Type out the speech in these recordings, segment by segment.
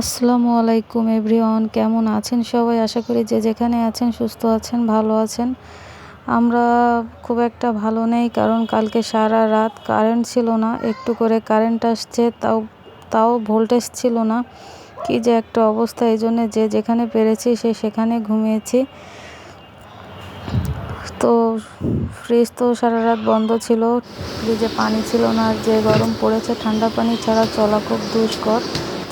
আসসালামু আলাইকুম এভরিওয়ান, কেমন আছেন সবাই? আশা করি যে যেখানে আছেন, সুস্থ আছেন, ভালো আছেন। আমরা খুব একটা ভালো নেই, কারণ কালকে সারা রাত কারেন্ট ছিল না। একটু করে কারেন্ট আসছে, তাও তাও ভোল্টেজ ছিল না। কি যে একটা অবস্থা, এই জন্যে যে যেখানে পেরেছি, সে সেখানে ঘুমিয়েছি। তো ফ্রিজ তো সারা রাত বন্ধ ছিল ফ্রিজে পানি ছিল না যে গরম পড়েছে, ঠান্ডা পানি ছাড়া চলা খুব দুষ্কর।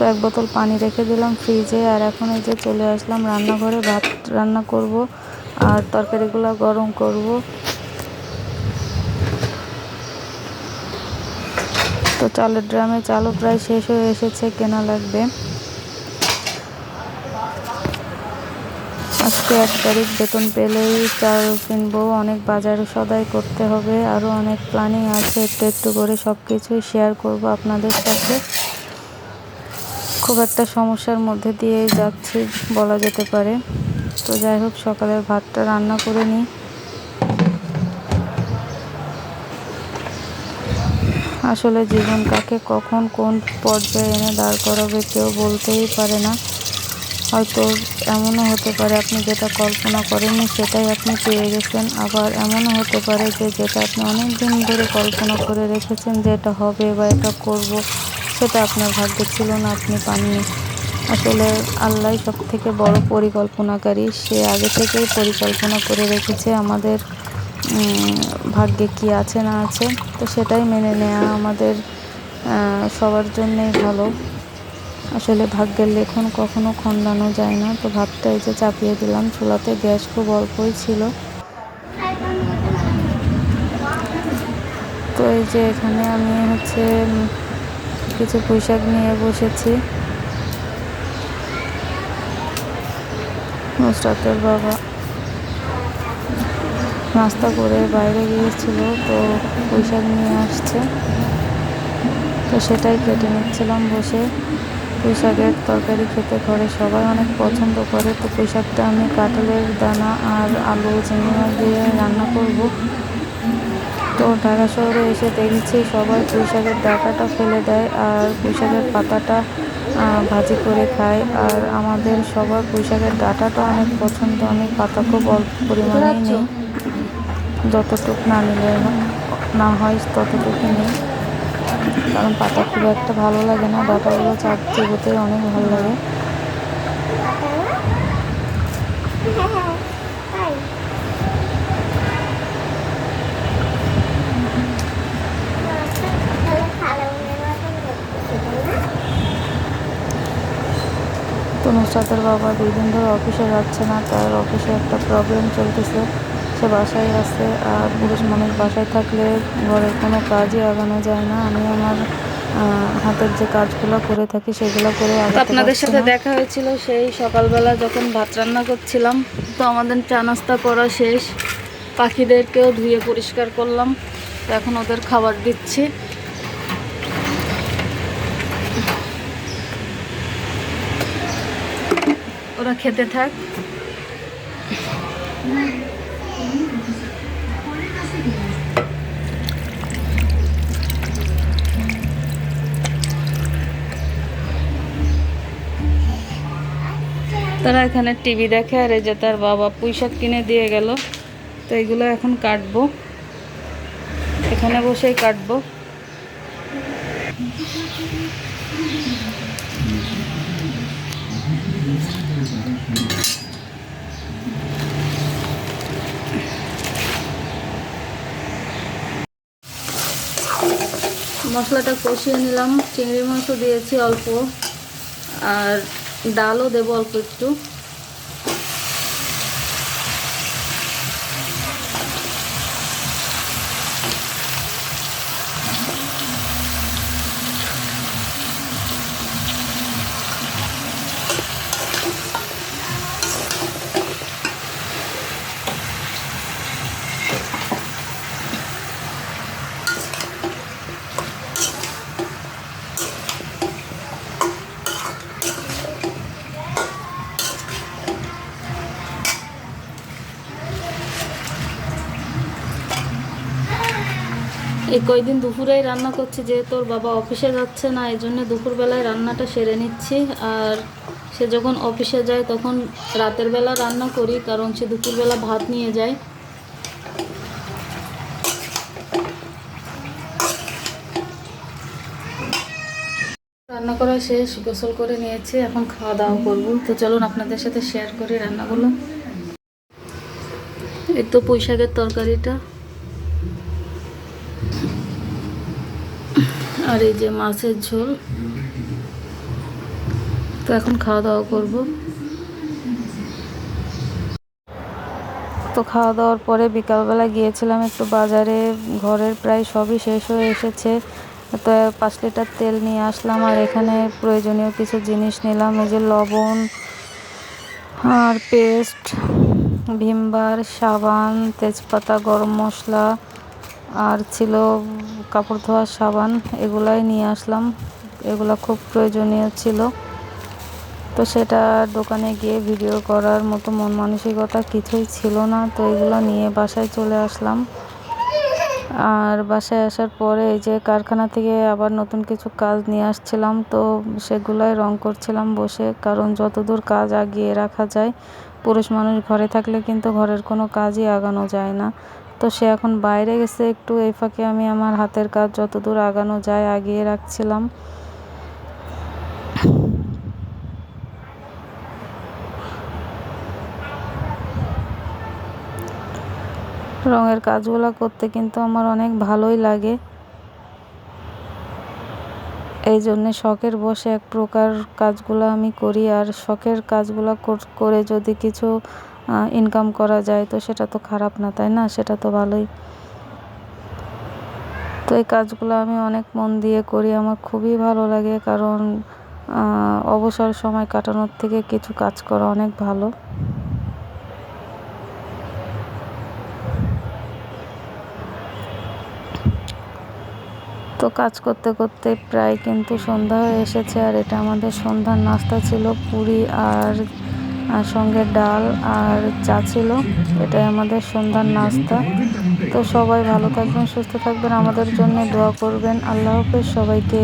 তো এক বোতল পানি রেখে দিলাম ফ্রিজে আর এখন এই যে চলে আসলাম রান্নাঘরে, ভাত রান্না করব আর তরকারিগুলো গরম করব। তো চালের ড্রামে, চালও প্রায় শেষ হয়ে এসেছে, কেনা লাগবে। আজকে এক তারিখ, বেতন পেলেই চাল কিনবো, অনেক বাজার সদাই করতে হবে আরও অনেক প্ল্যানিং আছে, একটু একটু করে সব কিছুই শেয়ার করব আপনাদের সাথে। খুব একটা সমস্যার মধ্যে দিয়েই যাচ্ছি, বলা যেতে পারে। তো যাই হোক সকালের ভাতটা রান্না করে নিই। আসলে জীবন কাকে কখন কোন পর্যায়ে এনে দাঁড় করাবে কেউ বলতেই পারে না। হয়তো এমনও হতে পারে, আপনি যেটা কল্পনা করেননি সেটাই আপনি পেয়ে গেছেন। আবার এমনও হতে পারে যে, যেটা আপনি অনেক দিন ধরে কল্পনা করে রেখেছেন যে এটা হবে বা এটা করব। সেটা আপনার ভাগ্যে ছিল না, আপনি পাননি। আসলে আল্লাহ সব থেকে বড় পরিকল্পনাকারী। সে আগে থেকেই পরিকল্পনা করে রেখেছে আমাদের ভাগ্যে কি আছে না আছে। তো সেটাই মেনে নেওয়া আমাদের সবার জন্যেই ভালো। আসলে ভাগ্যের লেখন কখনো খণ্ডানো যায় না। তো ভাতটা এই যে চাপিয়ে দিলাম, চুলাতে গ্যাস খুব অল্পই ছিল। তো এই যে এখানে আমি হচ্ছে কিছু পোশাক নিয়ে বসেছি। নুসরাতের বাবা নাস্তা করে বাইরে গিয়েছিল, তো পোশাক নিয়ে আসছে। তো সেটাই কেটে নিচ্ছিলাম বসে। পুঁই শাকের তরকারি খেতে ঘরে সবাই অনেক পছন্দ করে, তো পুঁই শাকটা আমি কাঁঠালের দানা আর আলু চিংড়ি দিয়ে রান্না করব। তো ঢাকা শহরে এসে দেখেছি সবাই পুঁই শাকের ডাটাটা ফেলে দেয় আর পুঁই শাকের পাতাটা ভাজি করে খায়। আর আমাদের সবার পুঁই শাকের ডাটাটা অনেক পছন্দ। আমি পাতা খুব অল্প পরিমাণেই নিই। যতটুকু না নিলে না হয়, ততটুকু নিই। কারণ পাতা খুব একটা ভালো লাগে না। ডাটাগুলো চাপ চিবোতে অনেক ভালো লাগে। তো বাবা দুই দিন ধরে অফিসে যাচ্ছে না তার অফিসে একটা প্রবলেম চলতেছে। সে বাসায় আছে আর পুরুষ মানুষ বাসায় থাকলে ঘরের কোনো কাজই আগানো যায় না। আমি আমার হাতের যে কাজগুলো করে থাকি সেগুলো করে আপনাদের সাথে দেখা হয়েছিল সেই সকালবেলা যখন ভাত রান্না করছিলাম তো আমাদের চা নাস্তা করা শেষ। পাখিদেরকেও ধুয়ে পরিষ্কার করলাম। এখন ওদের খাবার দিচ্ছি। ওরা খেতে থাক। তারা এখানে টিভি দেখে, আর এই যে তার বাবা পুঁইশাক কিনে দিয়ে গেল। তো এগুলো এখন কাটবো। এখানে বসেই কাটবো। মশলাটা কষিয়ে নিলাম। চিংড়ি মাংস দিয়েছি অল্প। আর ডালও দেবো অল্প একটু। এই কয়দিন দুপুরেই রান্না করছি, যেহেতু ওর বাবা অফিসে যাচ্ছে না, এই জন্য দুপুরবেলায় রান্নাটা সেরে নিচ্ছি। আর সে যখন অফিসে যায়, তখন রাতের বেলা রান্না করি, কারণ সে দুপুরবেলা ভাত নিয়ে যায়। রান্না করা শেষ, গোসল করে নিয়েছি, এখন খাওয়া দাওয়া করব। তো চলুন আপনাদের সাথে শেয়ার করি রান্নাগুলো। এই তো পুঁই শাকের তরকারিটা। আর এই যে মাছের ঝোল। তো এখন খাওয়া দাওয়া করব। তো খাওয়া দাওয়ার পরে বিকালবেলা গিয়েছিলাম একটু বাজারে। ঘরের প্রায় সবই শেষ হয়ে এসেছে। তো পাঁচ লিটার তেল নিয়ে আসলাম আর এখানে প্রয়োজনীয় কিছু জিনিস নিলাম। এই যে লবণ আর পেস্ট ভিমবার সাবান, তেজপাতা, গরম মশলা আর ছিল কাপড় ধোয়ার সাবান এগুলাই নিয়ে আসলাম। এগুলো খুব প্রয়োজনীয় ছিল। তো সেটা দোকানে গিয়ে ভিডিও করার মতো মন মানসিকতা কিছুই ছিল না। তো এগুলো নিয়ে বাসায় চলে আসলাম। আর বাসায় আসার পরে এই যে কারখানা থেকে আবার নতুন কিছু কাজ নিয়ে আসছিলাম, তো সেগুলাই রং করছিলাম বসে। কারণ যতদূর কাজ আগিয়ে রাখা যায়, পুরুষ মানুষ ঘরে থাকলে কিন্তু ঘরের কোনো কাজই আগানো যায় না। তো সে এখন বাইরে গেছে। একটু এই ফাঁকে আমি আমার হাতের কাজ যতদূর আগানো যায় আগিয়ে রাখছিলাম। রঙের কাজগুলো করতে কিন্তু আমার অনেক ভালোই লাগে। এই জন্যে শখের বসে এক প্রকার কাজগুলো আমি করি, আর শখের কাজগুলো করে যদি কিছু ইনকাম করা যায়, তো সেটা তো খারাপ না, তাই না? সেটা তো ভালোই। তো এই কাজগুলো আমি অনেক মন দিয়ে করি, আমার খুবই ভালো লাগে, কারণ অবসর সময় কাটানোর থেকে কিছু কাজ করা অনেক ভালো। তো কাজ করতে করতে প্রায় কিন্তু সন্ধ্যা হয়ে এসেছে, আর এটা আমাদের সন্ধ্যার নাস্তা ছিল পুরি আর সঙ্গে ডাল আর চা ছিল। এটাই আমাদের সন্ধ্যার নাস্তা। তো সবাই ভালো থাকবেন, সুস্থ থাকবেন। আমাদের জন্য দোয়া করবেন। আল্লাহ হাফেজ সবাইকে।